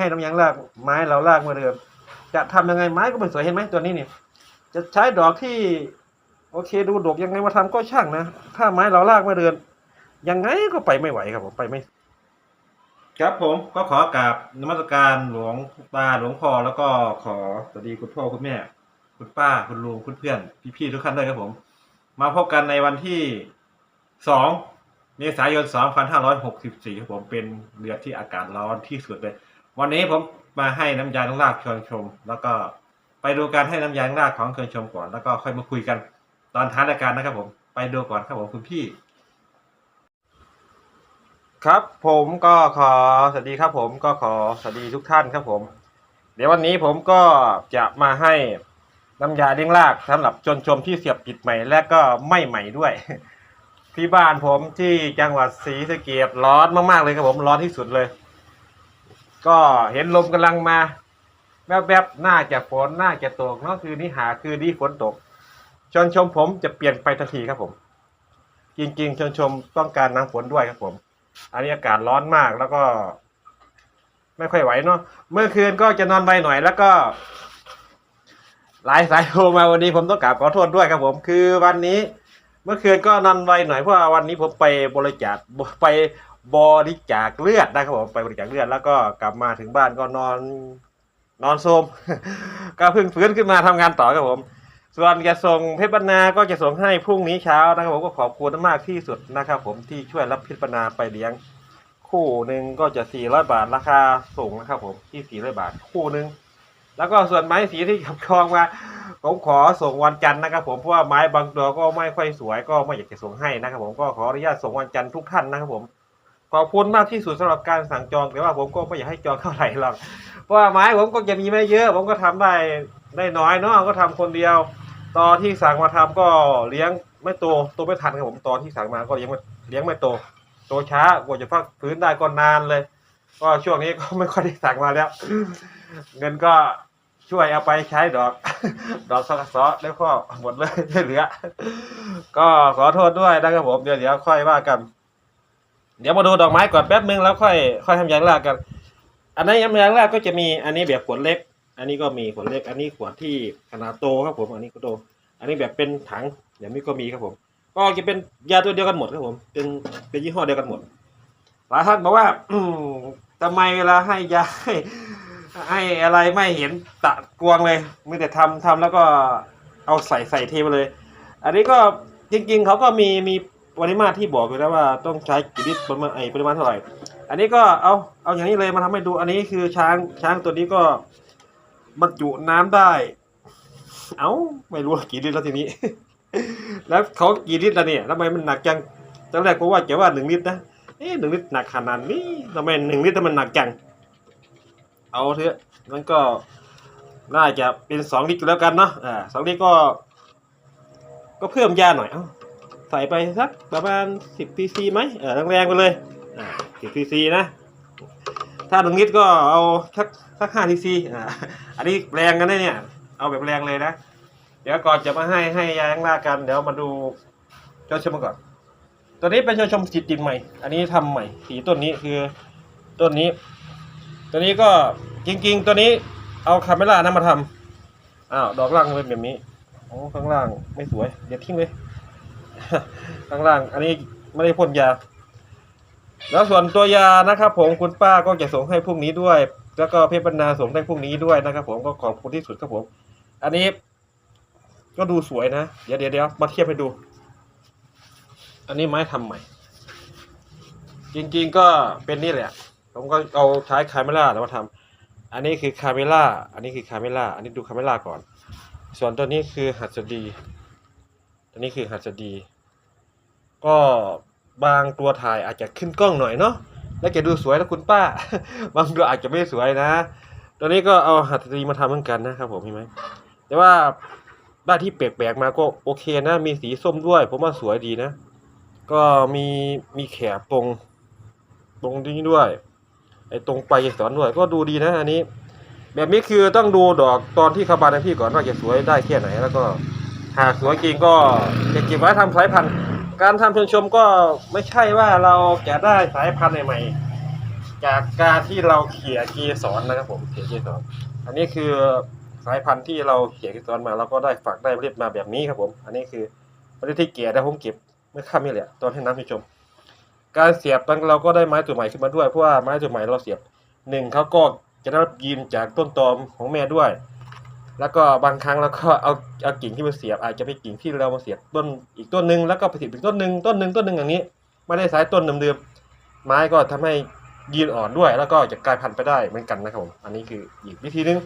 ให้น้ำยางรากไม้เรารากเหมาเดิม จะทำยังไงไม้ก็ไม่สวยเห็นไหมตัวนี้เนี่ย จะใช้ดอกที่ โอเคดูดกยังไงมาทำก็ช่างนะถ้าไม้เรารากมาเดินยังไงก็ไปไม่ไหวครับผมไปไม่ครับผมก็ขอกราบนมัสการหลวงตาหลวงพ่อแล้วก็ขอสวัสดีคุณพ่อคุณแม่ คุณป้าคุณลุงคุณเพื่อนพี่ๆทุกท่านด้วยครับผม มาพบกันในวันที่สองเมษายน2564ครับผมเป็นเดือนที่อากาศร้อนที่สุดเลย วันนี้ผมมาให้น้ำยาล้างรากชิญชม แล้วก็ไปดูการให้น้ำยาล้างรากของเชิญชมก่อน แล้วก็ค่อยมาคุยกัน ตอนท้ายรายการนะครับผมไปดูก่อนครับผมคุณพี่ ครับผมก็ขอสวัสดีครับผมก็ขอสวัสดีทุกท่านครับผม เดี๋ยววันนี้ผมก็จะมาให้น้ำยาเลี้ยงรากสำหรับชนชมที่เสียบปิดใหม่และก็ไม่ใหม่ด้วย ที่บ้านผมที่จังหวัดศรีสะเกดร้อนมากๆเลยครับผมร้อนที่สุดเลย ก็เห็นลมกำลังมาแวบๆน่าจะฝนน่าจะตกเนาะคือนี้หาคือนี้ฝนตก ชนชมผมจะเปลี่ยนไปทันทีครับผม จริงๆ ชนชมต้องการน้ำฝนด้วยครับผม อันนี้อากาศร้อนมากแล้วก็ ไม่ค่อยไหวเนาะเมื่อคืนก็จะนอนไวหน่อยแล้วก็ หลายสายโทรมาวันนี้ผมต้องกราบขอโทษด้วยครับผม คือวันนี้ เมื่อคืนก็นอนไวหน่อยเพราะว่าวันนี้ผมไปบริจาคไป บริจาคเลือดนะครับผมไปบริจาคเลือดแล้วก็กลับมาถึงบ้านก็นอนนอนโทมก็เพิ่งฟื้นขึ้นมาทำงานต่อครับผม ส่วนจะส่งเพชรบรรณาก็จะส่งให้พรุ่งนี้เช้านะครับผมก็ขอบคุณมากที่สุดนะครับผมที่ช่วยรับเพชรบรรณาไปเลี้ยง คู่หนึ่งก็จะ400บาทราคาส่งนะครับผมที่400บาทคู่หนึ่งแล้วก็ส่วนไม้สีที่ขับคลองมาผมขอส่งวันจันทร์นะครับผมเพราะว่าไม้บางตัวก็ไม่ค่อยสวยก็ไม่อยากจะส่งให้นะครับผมก็ขออนุญาตส่งวันจันทร์ทุกท่านนะครับผม ขอบคุณมากที่สุดสำหรับการสั่งจอง แต่ว่าผมก็ไม่อยากให้จองเท่าไหร่หรอกเพราะว่าไม้ผมก็จะมีไม่เยอะ ผมก็ทำได้ได้น้อยเนาะก็ทำคนเดียว ตอนที่สั่งมาทำก็เลี้ยงไม่โตโตไม่ทันครับผมตอนที่สั่งมาก็เลี้ยงไม่เลี้ยงไม่โตโตช้ากว่าจะพักฟื้นได้ก็นานเลย ก็ช่วงนี้ก็ไม่ค่อยได้สั่งมาแล้ว เงินก็ช่วยเอาไปใช้ดอก ดอกสกสอแล้วก็หมดเลยไม่เหลือ ก็ขอโทษด้วยนะครับผมเดี๋ยวเดี๋ยวค่อยว่ากัน เดี๋ยวมาดูดอกไม้ก่อนแป๊บนึงแล้วค่อยค่อยทำยางรากกัน อันนี้ยางรากก็จะมีอันนี้แบบขวดเล็ก อันนี้ก็มีขวดเล็ก อันนี้ขวดที่ขนาดโตครับผม อันนี้ก็โต อันนี้แบบเป็นถังอย่างนี้ก็มีครับผม ก็จะเป็นยาตัวเดียวกันหมดครับผม เป็นเป็นยี่ห้อเดียวกันหมด หลายท่านบอกว่าอืมทำไมเวลาให้ยาให้ให้อะไรไม่เห็นตะกวงเลยมีแต่ทำทำแล้วก็เอาใส่ใส่เทไปเลย อันนี้ก็จริง ๆเขาก็มีมี ปริมาที่บอกอยู่แล้วว่าต้องใช้กี่ลิตรปริมาณไอปริมาณเท่าไหร่ อันนี้ก็เอาเอาอย่างนี้เลยมาทำให้ดู อันนี้คือช้างช้างตัวนี้ก็บรรจุน้ำได้ เอ้าไม่รู้กี่ลิตรแล้วทีนี้ แล้วเขากี่ลิตรแล้วเนี่ยทำไมมันหนักจังตอนแรกผมว่าจะว่าหนึ่งลิตรนะเอ๊ะหนึ่งลิตรหนักขนาดนี้ทำไมหนึ่งลิตรทำไมหนักจัง เอาเถอะมันก็น่าจะเป็นสองลิตรแล้วกันเนาะอ่าสองลิตรก็ ก็เพิ่มยาหน่อยเอ้า ใส่ไปสักประมาณสิบซีซีไหมเออแรงๆไปเลยอ่าสิบซีซีนะ ถ้าหนึ่งลิตรก็เอาสักสักห้าซีซีอ่าอันนี้แรงกันนะเนี่ย เอาแบบแรงเลยนะ เดี๋ยวก่อนจะมาให้ให้ยาล้างหน้ากัน เดี๋ยวมาดูเจ้าชมก่อน ตัวนี้เป็นชมชมจิตจินใหม่ อันนี้ทำใหม่ สีต้นนี้คือต้นนี้ ตัวนี้ก็จริง ๆ ตัวนี้เอาคาเมล่านั้นมาทำอ้าวดอกล่างเป็นแบบนี้โอ้ข้างล่างไม่สวย เดี๋ยวทิ้งเลย ข้างล่าง อันนี้ไม่ได้พ่นยา แล้วส่วนตัวยานะครับผมคุณป้าก็จะส่งให้พรุ่งนี้ด้วย แล้วก็เพชรบรรณาส่งให้พรุ่งนี้ด้วยนะครับ ผมก็ขอบคุณที่สุดครับผม อันนี้ ก็ดูสวยนะ เดี๋ยวเดี๋ยวเดี๋ยวมาเทียบให้ดู อันนี้ไม้ทำใหม่ จริงๆก็เป็นนี่แหละ ผมก็เอาใช้คาเมล่าแล้วมาทำอันนี้คือคาเมล่า อันนี้คือคาเมล่า อันนี้ดูคาเมล่าก่อน ส่วนตัวนี้คือหัสดี ตัวนี้คือหัสดี ก็บางตัวถ่ายอาจจะขึ้นกล้องหน่อยเนาะแล้วจะดูสวยแล้วคุณป้า บางตัวอาจจะไม่สวยนะ ตัวนี้ก็เอาหัสดีมาทำเหมือนกันนะครับผมเห็นไหมแต่ว่าด้านที่แปลกๆมาก็โอเคนะ มีสีส้มด้วย ผมว่าสวยดีนะ ก็มีมีแขบตรง ตรงนี้ด้วย ไอ้ตรงปลายเกสรด้วย ก็ดูดีนะอันนี้ แบบนี้คือต้องดูดอกตอนที่ขบานในที่ก่อนว่าจะสวยได้แค่ไหนแล้วก็ หากสวยจริงก็จะเก็บไว้ทำสายพันธุ์การทำชมชมก็ไม่ใช่ว่าเราจะได้สายพันธุ์ใหม่ๆจากการที่เราเขี่ยเกสรนะครับผมเขี่ยเกสรอันนี้คือสายพันธุ์ที่เราเขี่ยเกสรมาเราก็ได้ฝักได้เรียบมาแบบนี้ครับผม อันนี้คือเมล็ดที่เกี่ยได้ผมเก็บเมื่อค่ำนี่แหละตอนให้น้ำผู้ชม การเสียบเราก็ได้ไม้ตัวใหม่ขึ้นมาด้วยเพราะว่าไม้ตัวใหม่เราเสียบหนึ่งเขาก็จะได้รับยีนจากต้นตอมของแม่ด้วย แล้วก็บางครั้งเราก็เอาเอากิ่งที่มาเสียบ อาจจะไปกิ่งที่เรามาเสียบต้นอีกต้นหนึ่งแล้วก็ไปเสียบอีกต้นหนึ่งต้นหนึ่งต้นหนึ่งอย่างนี้ ไม่ได้สายต้นเดิมๆไม้ก็ทำให้ยีนอ่อนด้วย แล้วก็จะกลายพันธุ์ไปได้เหมือนกันนะครับผมอันนี้คืออีกวิธีหนึง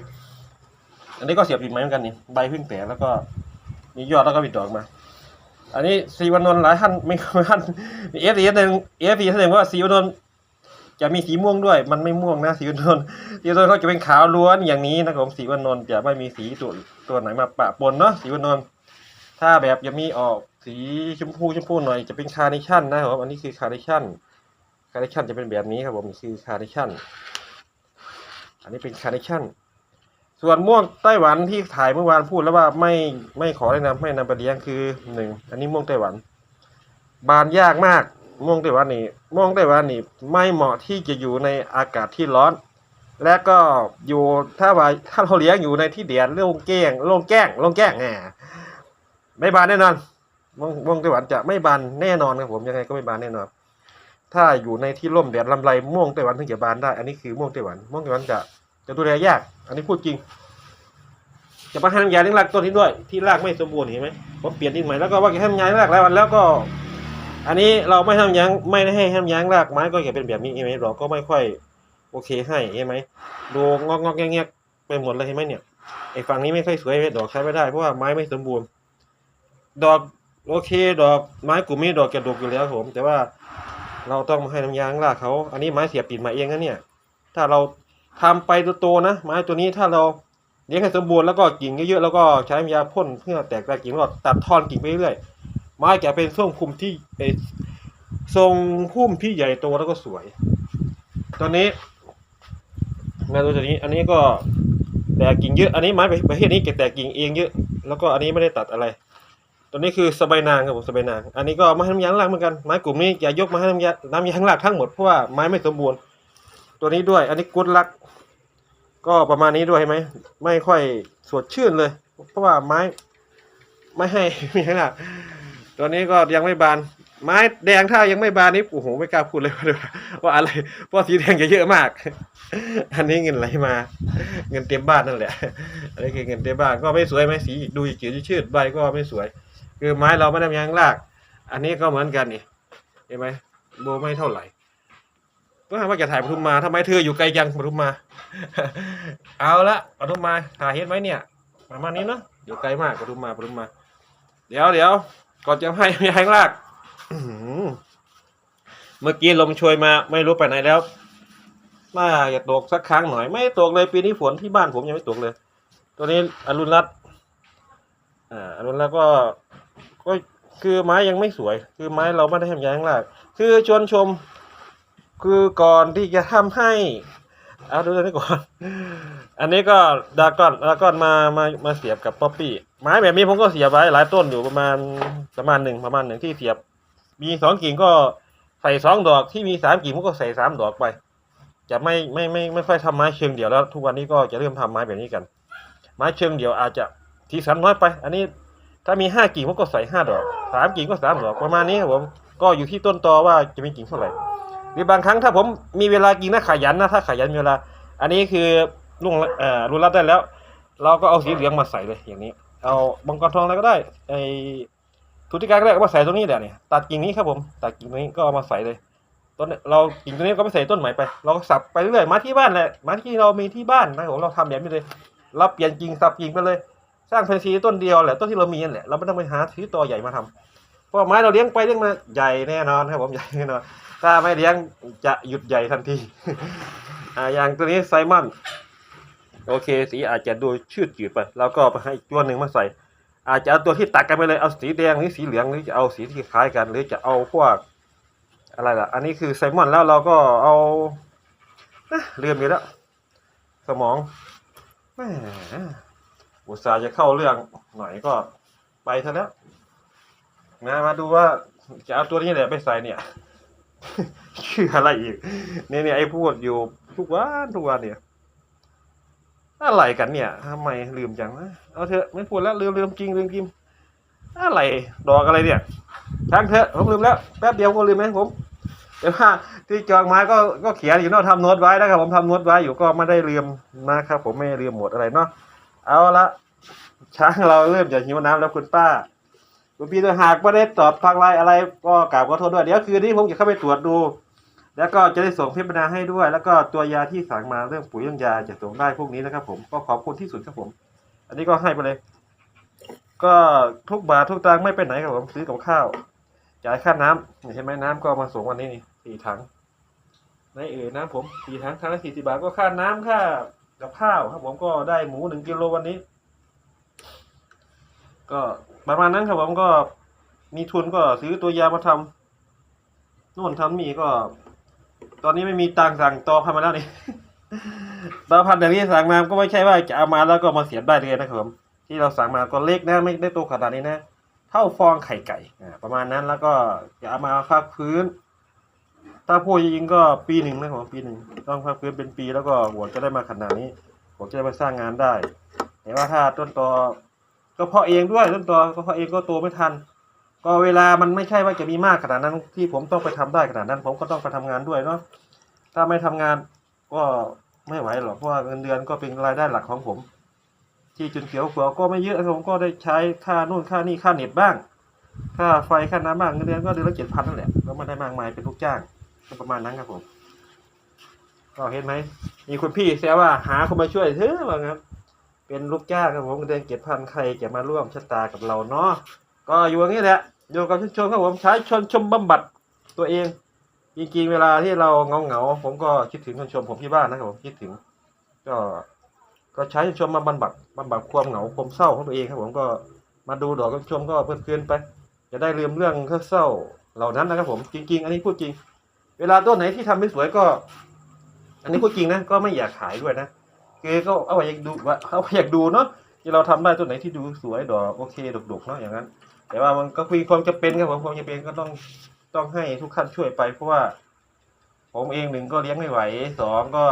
อันนี้ก็เสียบอีกไม้เหมือนกันนี่ใบพึ่งแตกแล้วก็มียอดแล้วก็มีดดอกมา อันนี้สีวันนนท์หลายท่านไม่ท่านเอฟซีหนึ่งเอฟซีแสดงว่าสีวันนนท์ จะมีสีม่วงด้วย มันไม่ม่วงนะสีวันนนท์สีวันนนเขาจะเป็นขาวล้วนอย่างนี้นะครับผมสีวันนนท์จะไม่มีสีตัวตัวไหนมาปะปนเนาะสีวันนนท์ถ้าแบบจะมีออกสีชมพูชมพูหน่อยจะเป็นคาร์เนชั่นนะครับผมอันนี้คือคาร์เนชั่นคาร์เนชั่นจะเป็นแบบนี้ครับผมคือคาร์เนชั่นอันนี้เป็นคาร์เนชั่นส่วนม่วงไต้หวันที่ถ่ายเมื่อวานพูดแล้วว่าไม่ไม่ขอแนะนำให้นำไปเลี้ยงคือหนึ่งอันนี้ม่วงไต้หวัน บานยากมาก ม่วงไต้หวันนี่ม่วงไต้หวันนี่ไม่เหมาะที่จะอยู่ในอากาศที่ร้อน และก็อยู่ถ้าว่าถ้าเราเลี้ยงอยู่ในที่แดดโล่งแก้งโล่งแก้งโล่งแก้งแหมไม่บานแน่นอนม่วงม่วงไต้หวันจะไม่บานแน่นอนครับผมยังไงก็ไม่บานแน่นอน ถ้าอยู่ในที่ร่มแดดลำไรม่วงไต้หวันถึงจะบานได้ อันนี้คือม่วงไต้หวันม่วงไต้หวันจะจะดูแลยาก อันนี้พูดจริง จะมาให้น้ำยาเลี้ยงรากต้นนี้ด้วย ที่รากไม่สมบูรณ์เห็นไหมผมเปลี่ยนดินใหม่แล้วก็ว่าจะให้น้ำยาเลี้ยงรากหลายวันแล้วก็ อันนี้เราไม่ทำยางไม่ได้ให้ทำยางรากไม้ก็จะเป็นแบบนี้เห็นไหมเราก็ไม่ค่อยโอเคให้เห็นไหมดูงอกงอกแงกไปหมดเลยเห็นไหมเนี่ยไอ้ฝั่งนี้ไม่ค่อยสวยดอกใช้ไม่ได้เพราะว่าไม้ไม่สมบูรณ์ ดอกโอเค ดอกไม้กลุ่มนี้ดอกจะดกอยู่แล้วผม แต่ว่าเราต้องมาให้น้ำยางรากเขา อันนี้ไม้เสียบปิดมาเองนะเนี่ย ถ้าเราทำไปตัวโตนะไม้ตัวนี้ถ้าเราเลี้ยงให้สมบูรณ์แล้วก็กิ่งเยอะๆแล้วก็ใช้น้ำยาพ่นเพื่อแตกรากกิ่งแล้วตัดทอนกิ่งไปเรื่อย ไม้จะเป็นทรงคุมที่เอทรงพุ่มที่ใหญ่โตแล้วก็สวย ตอนนี้งานตัวนี้ อันนี้ก็แตกกิ่งเยอะ อันนี้ไม้ประเภทนี้แกแตกกิ่งเองเยอะ แล้วก็อันนี้ไม่ได้ตัดอะไร ตัวนี้คือสบายนางครับผมสบายนาง อันนี้ก็มาให้น้ำยางรากเหมือนกัน ไม้กลุ่มนี้อย่ายกมาให้น้ำยาน้ำยางรากทั้งหมดเพราะว่าไม้ไม่สมบูรณ์ ตัวนี้ด้วย อันนี้กุดลัก ก็ประมาณนี้ด้วยใช่ไหม ไม่ค่อยสดชื่นเลย เพราะว่าไม้ ไม่ให้มีขนาด ตัวนี้ก็ยังไม่บาน ไม้แดงถ้ายังไม่บานนี่โอ้โหไม่กล้าพูดเลยว่าว่าอะไรเพราะสีแดงจะเยอะมาก อันนี้เงินไหลมา เงินเต็มบ้านนั่นแหละอันนี้คือเงินเต็มบ้านก็ไม่สวยไหมสีดูจืดชืดใบก็ไม่สวย คือไม้เราไม่ได้ยางราก อันนี้ก็เหมือนกันนี่เห็นไหมโบไม่เท่าไหร่ก็ว่าจะถ่ายปทุมมาทำไมเธออยู่ไกลจังปทุมมา เอาละปทุมมาถ่ายเห็นไหมเนี่ยประมาณนี้เนาะอยู่ไกลมากปทุมมาปทุมมา เดี๋ยวเดี๋ยว ก่อนจะให้ยางรากอื้อหือเมื่อกี้ลมโชยมาไม่รู้ไปไหนแล้วน่าจะตกสักครั้งหน่อย ไม่ตกเลยปีนี้ฝนที่บ้านผมยังไม่ตกเลย ตัวนี้อรุณรัตน์อ่าอรุณรัตน์ก็ก็คือไม้ยังไม่สวย คือไม้เราไม่ได้ทำยางรากคือชวนชม คือก่อนที่จะทำให้เอาดูตัวนี้ก่อน อันนี้ก็ดากอนดากอนมามามาเสียบกับป๊อปปี้ ไม้แบบนี้ผมก็เสียบไว้หลายต้นอยู่ประมาณประมาณหนึ่งประมาณหนึ่งที่เสียบ มีสองกิ่งก็ใส่สองดอกที่มีสามกิ่งผมก็ใส่สามดอกไป จะไม่ไม่ไม่ไม่ค่อยทำไม้เชิงเดี่ยวแล้ว ทุกวันนี้ก็จะเริ่มทำไม้แบบนี้กัน ไม้เชิงเดี่ยวอาจจะทีสันน้อยไป อันนี้ถ้ามีห้ากิ่งผมก็ใส่ห้าดอกสามกิ่งก็สามดอกประมาณนี้ครับผมก็อยู่ที่ต้นตอว่าจะมีกิ่งเท่าไหร่หรือบางครั้งถ้าผมมีเวลากิ่งนะขยันนะถ้าขยันมีเวลา อันนี้คือลุงเอ่อรุนรับได้แล้ว เราก็เอาสีเหลืองมาใส่เลยอย่างนี้ เอาบังกรทองอะไรก็ได้ไอทุติการก็ได้เอามาใส่ตรงนี้แหละเนี่ยตัดกิ่งนี้ครับผมตัดกิ่งนี้ก็เอามาใส่เลยต้นเรากิ่งตัวนี้ก็ไปใส่ต้นใหม่ไป เราก็สับไปเรื่อยมาที่บ้านแหละมาที่เรามีที่บ้านนะผมเราทำแบบนี้เลยเราเปลี่ยนกิ่งสับกิ่งไปเลย สร้างพันธุ์สีต้นเดียวแหละต้นที่เรามีนั่นแหละเราไม่ต้องไปหาซื้อต่อใหญ่มาทำเพราะไม้เราเลี้ยงไปเลี้ยงมาใหญ่แน่นอนครับผมใหญ่แน่นอนถ้าไม่เลี้ยงจะหยุดใหญ่ทันทีอ่าอย่างตัวนี้ไซมอน โอเค สีอาจจะดูชืดจืดไปเราก็ไปให้อีกตัวหนึ่งมาใส่ อาจจะเอาตัวที่ตัดกันไปเลยเอาสีแดงหรือสีเหลืองหรือจะเอาสีที่คล้ายกัน หรือจะเอาพวกอะไรล่ะ อันนี้คือไซมอนแล้วเราก็เอานะลืมไปแล้ว สมองแหมอุตส่าห์จะเข้าเรื่องหน่อยก็ไปซะแล้วนะมาดูว่าจะเอาตัวนี้แหละไปใส่เนี่ยชื่ออะไรอีกเนี่ยเนี่ยไอ้พูดอยู่ทุกวันทุกวันเนี่ย อะไรกันเนี่ยทำไมลืมจังวะเอาเถอะไม่พูดแล้วลืมลืมจริงลืมจริงอะไรดอกอะไรเนี่ยช่างเถอะผมลืมแล้วแป๊บเดียวก็ลืมไหมผมแต่ว่าที่จองไม้ก็ก็เขียนอยู่เนาะทำโน้ตไว้นะครับ ผมทำโน้ตไว้อยู่ก็ไม่ได้ลืมนะครับ ผมไม่ลืมหมดอะไรเนาะเอาละช้างเราเริ่มจะหิวน้ำแล้วคุณป้าคุณพี่โดยหากไม่ได้ตอบทางไลน์อะไรก็กราบขอโทษด้วยเดี๋ยวคืนนี้ผมจะเข้าไปตรวจดู แล้วก็จะได้ส่งเพชรบรรณาให้ด้วย แล้วก็ตัวยาที่สั่งมาเรื่องปุ๋ยเรื่องยาจะส่งได้พวกนี้นะครับผมก็ขอบคุณที่สุดครับผม อันนี้ก็ให้ไปเลย ก็ทุกบาททุกตังค์ไม่ไปไหนครับผมซื้อกับข้าวจ่ายค่าน้ำเห็นไหมน้ำก็มาส่งวันนี้นี่สี่ถังในเอ่ยน้ำผมสี่ถังถังละสี่สิบาทก็ค่าน้ำค่ากับข้าวครับผมก็ได้หมูหนึ่งกิโลวันนี้ ก็ประมาณนั้นครับผมก็มีทุนก็ซื้อตัวยามาทำนู่นทำนี่ก็ ตอนนี้ไม่มีตังสั่งต่อพันมาแล้วนี่ต่อพันอย่างนี้สั่งมาก็ไม่ใช่ว่าจะเอามาแล้วก็มาเสียบได้เลยนะครับที่เราสั่งมาก็เล็กนะไม่ได้โตขนาดนี้นะ เท่าฟองไข่ไก่ประมาณนั้นแล้วก็จะเอามาพักพื้น ถ้าพูดจริงๆก็ปีหนึ่งนะครับปีหนึ่งต้องพักพื้นเป็นปีแล้วก็หัวจะได้มาขนาดนี้ผมจะได้มาสร้างงานได้ แต่ว่าถ้าต้นตอก็เพราะเองด้วยต้นตอก็เพราะเองก็โตไม่ทัน ก็เวลามันไม่ใช่ว่าจะมีมากขนาดนั้นที่ผมต้องไปทำได้ขนาดนั้น ผมก็ต้องไปทำงานด้วยเนาะถ้าไม่ทำงานก็ไม่ไหวหรอกเพราะว่าเงินเดือนก็เป็นรายได้หลักของผม ที่จุนเขียวเขียวก็ไม่เยอะผมก็ได้ใช้ค่านู่นค่านี่ค่าเน็ตบ้าง ค่าไฟค่าน้ำบ้างเงินเดือนก็เดือนละเจ็ดพันนั่นแหละก็ไม่ได้มากมายเป็นลูกจ้างก็ประมาณนั้นครับผม ก็เห็นไหมมีคุณพี่แซวว่าหาคนมาช่วยเถอะว่างั้นเป็นลูกจ้างครับผมเดือนเจ็ดพันใครจะมาร่วมชะตากับเราเนาะก็อยู่อย่างนี้แหละ อยู่กับชุมชนครับผมใช้ชนชมบำบัดตัวเอง จริงๆเวลาที่เราเงาเงาผมก็คิดถึงชนชมผมที่บ้านนะครับผมคิดถึง ก็ก็ใช้ชนชมมาบำบัดบำบัดความเหงาความเศร้าของตัวเองครับผมก็มาดูดอกชนชมก็เพื่อนไป จะได้ลืมเรื่องเศร้าเหล่านั้นนะครับผมจริง ๆ อันนี้พูดจริง เวลาต้นไหนที่ทำไม่สวยก็ อันนี้พูดจริงนะก็ไม่อยากขายด้วยนะคือก็เอาไว้อยากดูว่าเอาไว้อยากดูเนาะ ที่เราทำได้ตัวไหนที่ดูสวยดอกโอเคดกๆเนาะอย่างนั้น แต่ว่ามันก็คุยความจะเป็นครับผมความจะเป็นก็ต้องต้องให้ทุกขั้นช่วยไปเพราะว่า ผมเองหนึ่งก็เลี้ยงไม่ไหวสองก็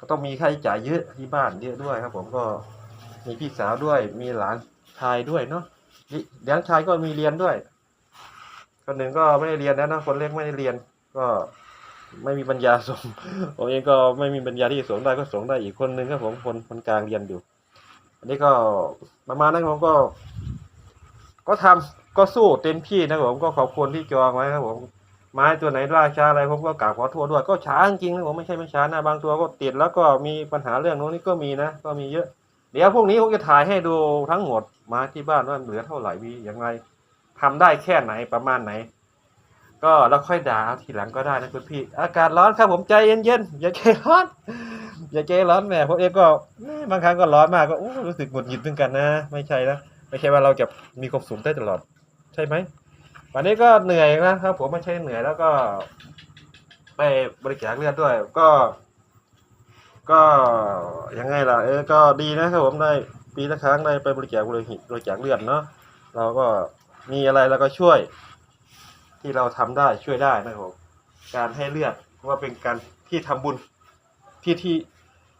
ก็ต้องมีค่าใช้จ่ายเยอะที่บ้านเยอะด้วยครับ ผมก็มีพี่สาวด้วย มีหลานชายด้วยเนาะเลี้ยงชายก็มีเรียนด้วยคนหนึ่งก็ไม่ได้เรียนแล้วนะคนเล็กไม่ได้เรียน ก็ไม่มีปัญญาส่งผมเองก็ไม่มีปัญญาที่จะส่งได้ก็ส่งได้อีกคนนึงครับผมคนคนกลางเรียนอยู่ อันนี้ก็ประมาณนั้นผมก็ ก็ทำก็สู้เต็มที่นะผมก็ขอบคุณที่จองไว้ครับผมไม้ตัวไหนล่าช้าอะไรผมก็กราบขอโทษด้วยก็ช้าจริงๆนะผมไม่ใช่ไม่ช้านะบางตัวก็ติดแล้วก็มีปัญหาเรื่องโน้นนี่ก็มีนะก็มีเยอะ เดี๋ยวพวกนี้ผมจะถ่ายให้ดูทั้งหมดมาที่บ้านว่าเหลือเท่าไหร่มีอย่างไรทำได้แค่ไหนประมาณไหน ก็แล้วค่อยด่าเอาทีหลังก็ได้นะคุณพี่ อากาศร้อนครับผมใจเย็นๆอย่าใจร้อน อย่าใจร้อนแหม่ผมเองก็บางครั้งก็ร้อนมากก็รู้สึกหงุดหงิดเหมือนกันนะ ไม่ใช่นะไม่ใช่ว่าเราจะมีความสุขได้ตลอด ใช่ไหมวันนี้ก็เหนื่อยนะครับผมไม่ใช่เหนื่อยแล้วก็ ไปบริจาคเลือดด้วย ก็ ก็ยังไงล่ะ เออ ก็ดีนะครับผมได้ปีละครั้งได้ไปบริจาคโลหิตบริจาคเลือดเนาะเราก็มีอะไรเราก็ช่วย ที่เราทำได้ช่วยได้นะครับผมการให้เลือดว่าเป็นการที่ทำบุญที่ที่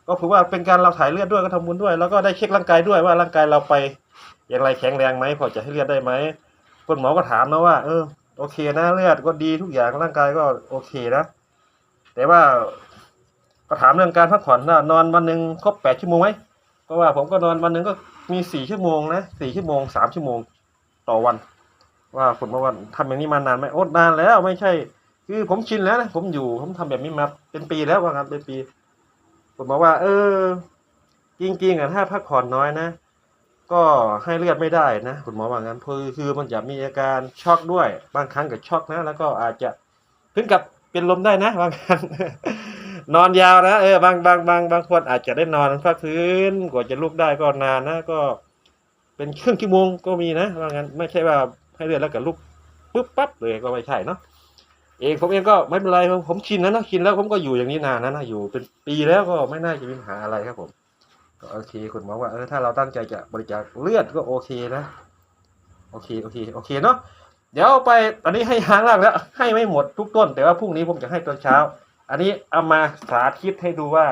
ก็ถือว่าเป็นการเราถ่ายเลือดด้วยก็ทำบุญด้วย แล้วก็ได้เช็คร่างกายด้วยว่าร่างกายเราไปอย่างไรแข็งแรงไหมพอจะให้เลือดได้ไหมคุณหมอก็ถามนะว่า เออ โอเคนะเลือดก็ดีทุกอย่างร่างกายก็โอเคนะ แต่ว่าก็ถามเรื่องการพักผ่อนนะนอนวันหนึ่งครบแปดชั่วโมงไหมเพราะว่าผมก็นอนวันหนึ่งก็มีสี่ชั่วโมงนะสี่ชั่วโมงสามชั่วโมงต่อวัน ว่าคุณมาว่าทำอย่างนี้มานานไหมโอ้นานแล้วไม่ใช่ คือผมชินแล้วนะผมอยู่ผมทำแบบนี้มาเป็นปีแล้วว่าครับเป็นปี ผมบอกว่า เออ จริงๆอะถ้าพักผ่อนน้อยนะ ก็ให้เลือดไม่ได้นะคุณหมอว่างั้นคือคือมันจะมีอาการช็อกด้วย บางครั้งก็ช็อกนะ แล้วก็อาจจะถึงกับเป็นลมได้นะ บางครั้งนอนยาวนะเออบางบางบางบางคนอาจจะได้นอนพักพื้นกว่าจะลุกได้ก็นานนะก็ เป็นครึ่งชั่วโมงก็มีนะว่างั้นไม่ใช่ว่าให้เลือดแล้วก็ลุกปุ๊บปั๊บเลยก็ไม่ใช่เนาะ เองผมเองก็ไม่เป็นไรผมผมชินแล้วนะชินแล้วผมก็อยู่อย่างนี้นานนะนะอยู่เป็นปีแล้วก็ไม่น่าจะมีปัญหาอะไรครับผมก็โอเคคุณหมอว่าเออถ้าเราตั้งใจจะบริจาคเลือดก็โอเคนะโอเคโอเคโอเคเนาะเดี๋ยวไปอันนี้ให้หางรากแล้ว ให้ไม่หมดทุกต้น แต่ว่าพรุ่งนี้ผมจะให้ตอนเช้า อันนี้เอามาสาธิตให้ดูว่า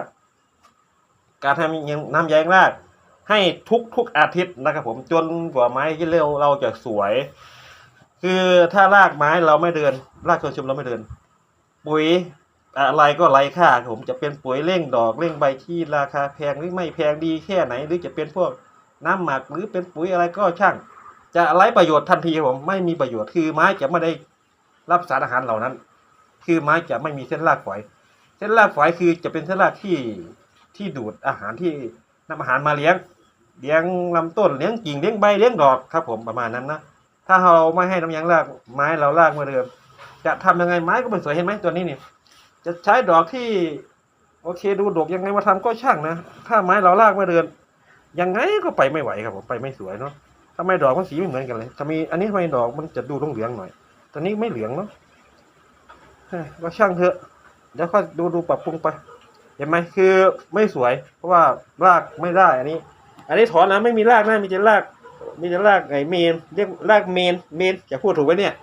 การทำยังน้ำแยงรากให้ทุกทุกอาทิตย์นะครับผมจนกว่าไม้ที่เร็วเราจะสวย คือถ้ารากไม้เราไม่เดิน รากชวนชุมเราไม่เดิน ปุ๋ยอะไรก็ไร้ค่าครับผมจะเป็นปุ๋ยเร่งดอกเร่งใบที่ราคาแพงหรือไม่แพงดีแค่ไหน หรือจะเป็นพวกน้ำหมักหรือเป็นปุ๋ยอะไรก็ช่าง จะไร้ประโยชน์ทันทีครับผมไม่มีประโยชน์คือไม้จะไม่ได้รับสารอาหารเหล่านั้น คือไม้จะไม่มีเส้นรากฝอย เส้นรากฝอยคือจะเป็นเส้นรากที่ที่ดูดอาหารที่นำอาหารมาเลี้ยง เลี้ยงลำต้นเลี้ยงกิ่งเลี้ยงใบเลี้ยงดอกครับ ผมประมาณนั้นนะ ถ้าเราไม่ให้น้ำยางรากไม้เรารากเหมาเดิม จะทำยังไงไม้ก็ไม่สวยเห็นไหมตัวนี้เนี่ยจะใช้ดอกที่ โอเคดูดกยังไงมาทำก็ช่างนะถ้าไม้เรารากไม่เดินยังไงก็ไปไม่ไหวครับผมไปไม่สวยเนาะทำไมดอกมันสีไม่เหมือนกันเลยถ้ามีอันนี้ทำไมดอกมันจะดูเหลืองหน่อยตัวนี้ไม่เหลืองเนาะก็ช่างเถอะเดี๋ยวค่อยดูดูปรับปรุงไป เห็นไหมคือไม่สวย เพราะว่ารากไม่ได้อันนี้ อันนี้ถอนนะไม่มีรากนะมีแต่ราก มีแต่รากไงเมนเรียกรากเมนเมนจะพูดถูกไหมเนี่ย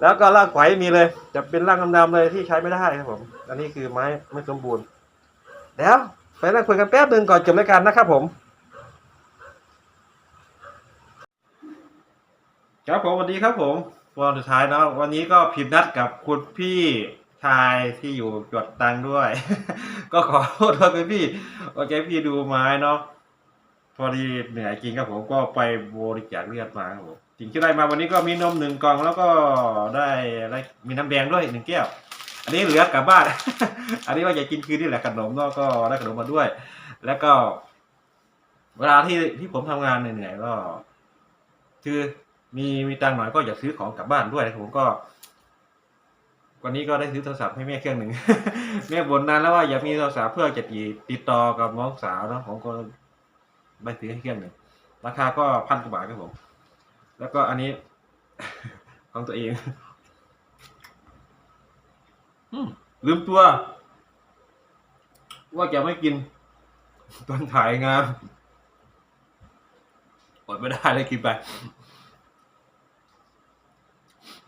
แล้วก็รากไฝมีเลย จะเป็นรากดำๆเลยที่ใช้ไม่ได้ครับผม อันนี้คือไม้ไม่สมบูรณ์เดี๋ยวไปนั่งคุยกันแป๊บหนึ่งก่อนจบรายการนะครับผมครับผมวัสดีครับผมวันสุดท้ายเนาะวันนี้ก็ผิดนัดกับคุณพี่ชายที่อยู่จดตังด้วย ก็ขอโทษด้วยคุณพี่โอเคพี่ดูไม้เนาะ พอดีเหนื่อยจริงครับผมก็ไปบริจาคเลือดมาครับผมสิ่งที่ได้มาวันนี้ก็มีนมหนึ่งกล่องแล้วก็ได้อะไรมีน้ำแดงด้วยหนึ่งแก้ว อันนี้เหลือกลับบ้าน อันนี้ว่าอยากกินคืนนี่แหละขนมเนาะก็ได้ขนมมาด้วย แล้วก็ เวลาที่ที่ผมทำงานเหนื่อยๆก็ คือมีมีตังหน่อยก็อยากซื้อของกลับบ้านด้วยนะผมก็วันนี้ก็ได้ซื้อโทรศัพท์ให้แม่เครื่องหนึ่งแม่บ่นนานแล้วว่าอยากมีโทรศัพท์เพื่อจะติดติดต่อกับน้องสาวเนาะผมก็ ไปซื้อให้เครื่องหนึ่งราคาก็พันกว่าบาทครับผม แล้วก็อันนี้ ของตัวเองลืมตัว ว่าจะไม่กิน ตอนถ่ายงานอดไม่ได้เลยกินไป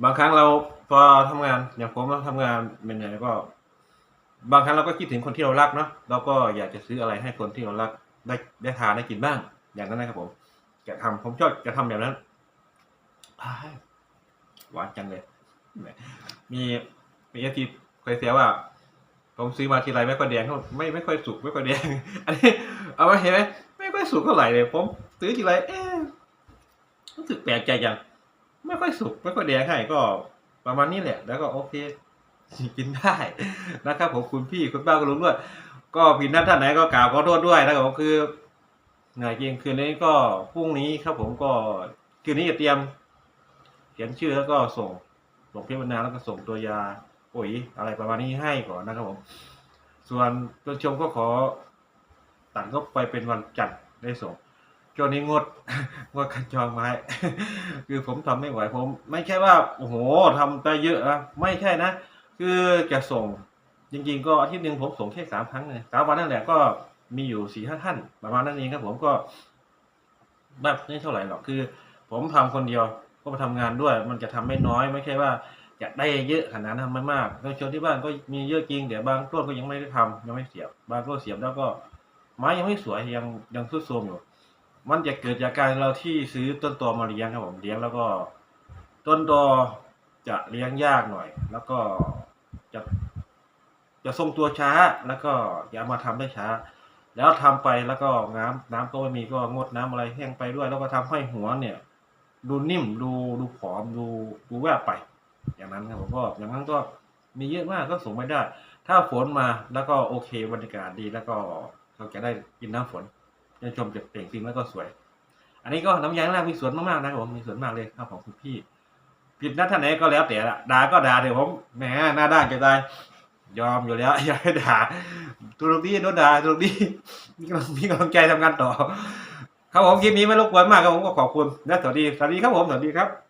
บางครั้งเราพอทำงาน อย่างผมเราทำงานเป็นไงก็ บางครั้งเราก็คิดถึงคนที่เรารักเนาะเราก็อยากจะซื้ออะไรให้คนที่เรารัก ได้ได้ทานได้กินบ้าง อย่างนั้นนะครับผมจะทำผมชอบจะทำแบบนั้นหวานจังเลย มีมีอฟทีเคยเสียว่า ผมซื้อมาทีไรไม่ค่อยแดงเท่าไม่ไม่ค่อยสุกไม่ค่อยแดง อันนี้ เอาไว้เห็นไหมไม่ค่อยสุกเท่าไหร่เลย ผมซื้อทีไรเอ๊ะรู้สึกแปลกใจจังไม่ค่อยสุกไม่ค่อยแดงให้ก็ประมาณนี้แหละ แล้วก็โอเคกินได้นะครับผมคุณพี่คุณป้าคุณลุงด้วย ก็ผิดนัดท่านไหนก็กราบขอโทษด้วยนะครับผมคือเหนื่อยจริงคืนนี้ก็พรุ่งนี้ครับผมก็คืนนี้จะเตรียม เขียนชื่อแล้วก็ส่งส่งพิจารณาแล้วก็ส่งตัวยาปุ๋ยอะไรประมาณนี้ให้ก่อนนะครับผมส่วนตัวชมก็ขอตัดงบไปเป็นวันจันทร์ได้ส่งช่วงนี้งดงดกันจองไม้คือผมทำไม่ไหวผม ไม่ใช่ว่าโอ้โหทำไปเยอะนะไม่ใช่นะ คือจะส่ง จริงๆ ก็อาทิตย์หนึ่งผมส่งแค่สามครั้งเลยสามวันนั่นแหละก็มีอยู่สี่ห้าท่านประมาณนั้นเองครับ ผมก็แบบไม่เท่าไหร่หรอกคือ ผมทำคนเดียวก็มาทำงานด้วย มันจะทำไม่น้อยไม่ใช่ว่าอยากได้เยอะขนาดนั้นไม่มากในชนที่บ้านก็มีเยอะจริงเดี๋ยวบางต้นก็ยังไม่ได้ทำยังไม่เสียบบางต้นเสียบแล้วก็ไม้ยังไม่สวยยังยังทุดโทรมอยู่ มันจะเกิดจากการเราที่ซื้อต้นตอมาเลี้ยงครับผมเลี้ยงแล้วก็ ต้นตอจะเลี้ยงยากหน่อย แล้วก็จะ จะทรงตัวช้าแล้วก็อย่ามาทำได้ช้า แล้วทำไปแล้วก็น้ำน้ำก็ไม่มีก็งดน้ำอะไรแห้งไปด้วย แล้วก็ทำให้หัวเนี่ย ดูนิ่มดูดูผอมดูดูแวบไป อย่างนั้นครับผมก็อย่างนั้นก็มีเยอะมากก็ส่งไม่ได้ ถ้าฝนมาแล้วก็โอเคบรรยากาศดีแล้วก็เราจะได้กินน้ำฝนจะชมจะเปล่งปลิงแล้วก็สวย อันนี้ก็น้ำยางแรกมีสวนมากๆนะครับผมมีสวนมากเลยครับของคุณพี่ผิดนัดท่านไหนก็แล้วแต่ละด่าก็ด่าเดี๋ยวผมแหมหน้าด้านจะตาย ยอมอยู่แล้วอย่าให้ด่าตุรกีโดนด่าตุรกีมีกำลังมีกำลังใจทำงานต่อ ครับผมคลิปนี้ไม่รบกวนมากครับผมก็ขอบคุณและสวัสดีสวัสดีครับผมสวัสดีครับ